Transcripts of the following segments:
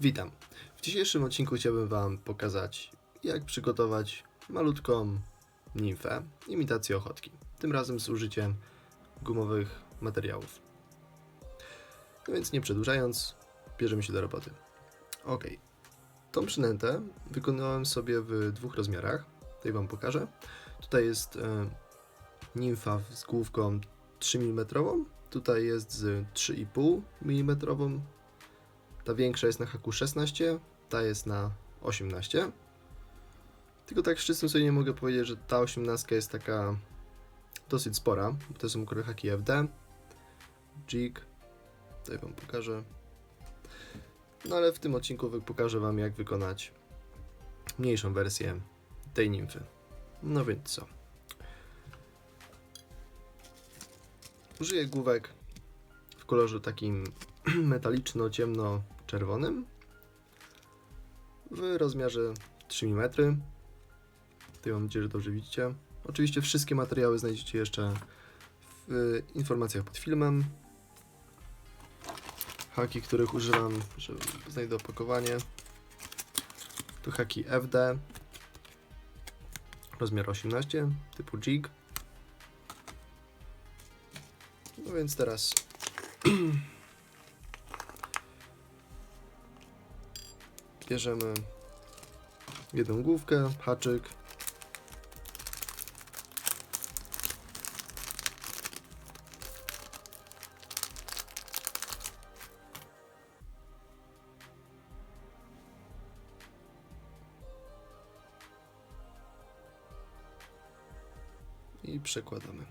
Witam. W dzisiejszym odcinku chciałbym Wam pokazać, jak przygotować malutką nimfę, imitację ochotki. Tym razem z użyciem gumowych materiałów. No więc nie przedłużając, bierzemy się do roboty. Ok. Tą przynętę wykonałem sobie w dwóch rozmiarach. Tutaj Wam pokażę. Tutaj jest e, nimfa z główką 3 mm. Tutaj jest z 3,5 mm ta większa jest na haku 16, ta jest na 18. Tylko tak z sobie nie mogę powiedzieć, że ta 18 jest taka dosyć spora, to są akurat haki FD, jig, tutaj Wam pokażę. No ale w tym odcinku pokażę Wam jak wykonać mniejszą wersję tej nimfy. No więc co? Użyję główek w kolorze takim metaliczno-ciemno-czerwonym w rozmiarze 3 mm. Tutaj mam nadzieję, że dobrze widzicie. Oczywiście wszystkie materiały znajdziecie jeszcze w informacjach pod filmem. Haki, których używam, że znajdę opakowanie. Tu haki FD rozmiar 18 typu jig. No więc teraz bierzemy jedną główkę, haczyk. I przekładamy.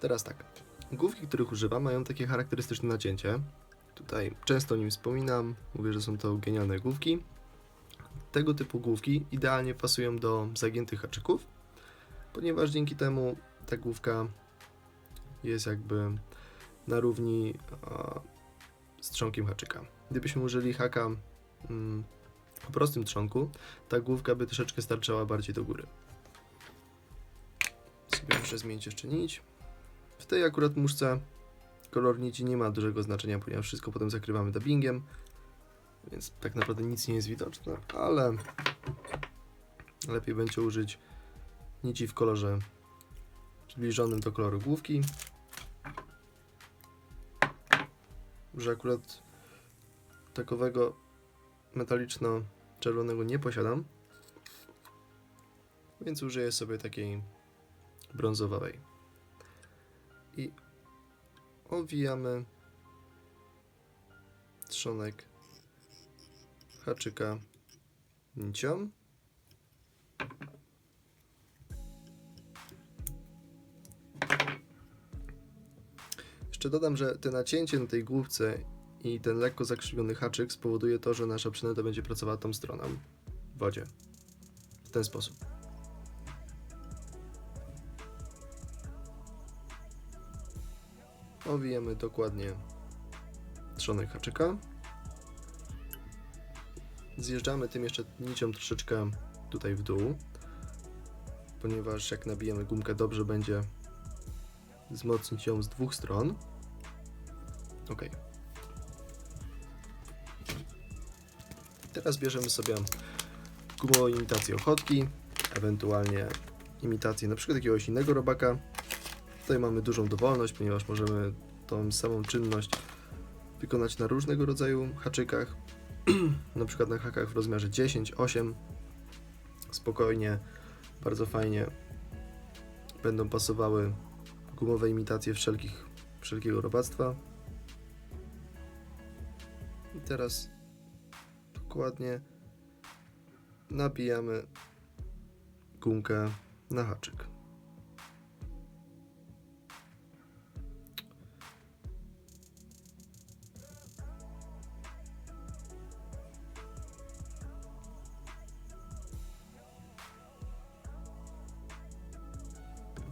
Teraz tak. Główki, których używam, mają takie charakterystyczne nacięcie. Tutaj często o nim wspominam, mówię, że są to genialne główki. Tego typu główki idealnie pasują do zagiętych haczyków, ponieważ dzięki temu ta główka jest jakby na równi z trzonkiem haczyka. Gdybyśmy użyli haka mm, o prostym trzonku, ta główka by troszeczkę starczała bardziej do góry. Sobie muszę zmienić jeszcze nić. W tej akurat muszce kolor nici nie ma dużego znaczenia, ponieważ wszystko potem zakrywamy dubbingiem, więc tak naprawdę nic nie jest widoczne, ale lepiej będzie użyć nici w kolorze zbliżonym do koloru główki. Że akurat takowego metaliczno-czerwonego nie posiadam, więc użyję sobie takiej brązowej i owijamy trzonek haczyka nicią. Jeszcze dodam, że to nacięcie na tej główce i ten lekko zakrzywiony haczyk spowoduje to, że nasza przynęta będzie pracowała tą stroną w wodzie. W ten sposób. Owijamy dokładnie trzonek haczyka. Zjeżdżamy tym jeszcze nicią troszeczkę tutaj w dół, ponieważ jak nabijemy gumkę dobrze będzie wzmocnić ją z dwóch stron. Ok. Teraz bierzemy sobie gumową imitację ochotki, ewentualnie imitację na przykład jakiegoś innego robaka Tutaj mamy dużą dowolność, ponieważ możemy tą samą czynność wykonać na różnego rodzaju haczykach, na przykład na hakach w rozmiarze 10, 8, spokojnie, bardzo fajnie będą pasowały gumowe imitacje wszelkich, wszelkiego robactwa. I teraz dokładnie nabijamy gumkę na haczyk.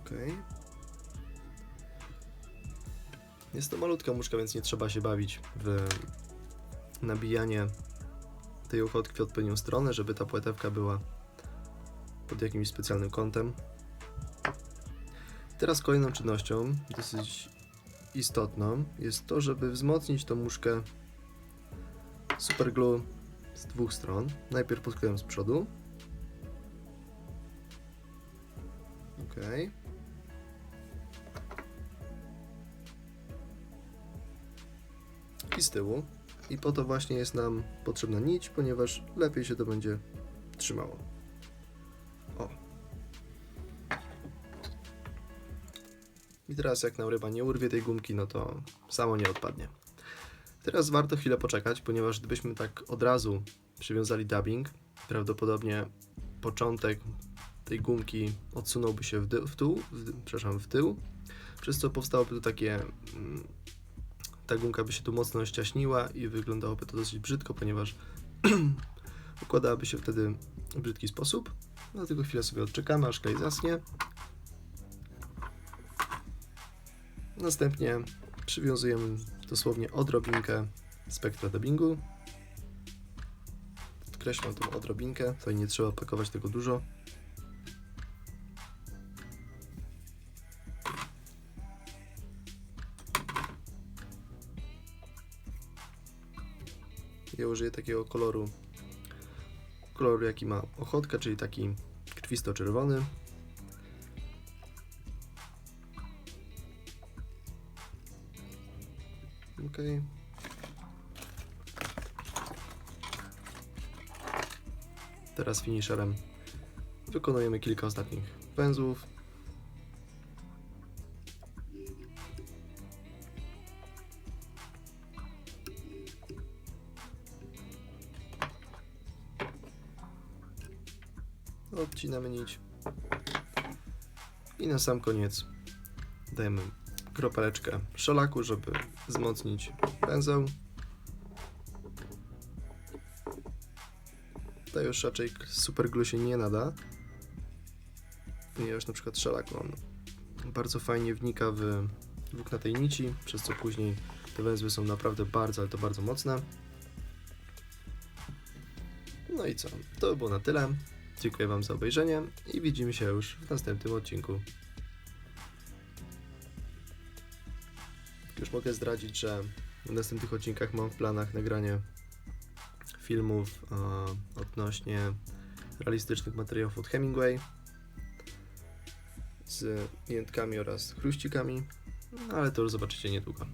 Ok. Jest to malutka muszka, więc nie trzeba się bawić w nabijanie tej ochotki w odpowiednią stronę, żeby ta płetewka była pod jakimś specjalnym kątem. Teraz kolejną czynnością, dosyć istotną jest to, żeby wzmocnić tą muszkę superglue z dwóch stron. Najpierw podklejem z przodu. Ok. I z tyłu. I po to właśnie jest nam potrzebna nić, ponieważ lepiej się to będzie trzymało. O. I teraz jak nam ryba nie urwie tej gumki, no to samo nie odpadnie. Teraz warto chwilę poczekać, ponieważ gdybyśmy tak od razu przywiązali dubbing, prawdopodobnie początek tej gumki odsunąłby się w, w dół, w, w tył, przez co powstałoby tu takie, mm, ta gumka by się tu mocno ściaśniła i wyglądałoby to dosyć brzydko, ponieważ układałaby się wtedy w brzydki sposób. Dlatego chwilę sobie odczekamy, aż klej zasnie. Następnie przywiązujemy dosłownie odrobinkę spektra dubbingu. Podkreślam tą odrobinkę, tutaj nie trzeba pakować tego dużo. Ja użyję takiego koloru, koloru jaki ma ochotka, czyli taki krwisto-czerwony. Ok. Teraz finisherem wykonujemy kilka ostatnich węzłów. Odcinamy nić. I na sam koniec dajemy kropeleczkę szalaku, żeby wzmocnić węzeł. To już raczej super glue się nie nada, ponieważ na przykład szalak on bardzo fajnie wnika w włókna tej nici, przez co później te węzły są naprawdę bardzo, ale to bardzo mocne. No i co? To by było na tyle. Dziękuję Wam za obejrzenie i widzimy się już w następnym odcinku. Już mogę zdradzić, że w następnych odcinkach mam w planach nagranie filmów e, odnośnie realistycznych materiałów od Hemingway z miętkami oraz chruścikami, ale to już zobaczycie niedługo.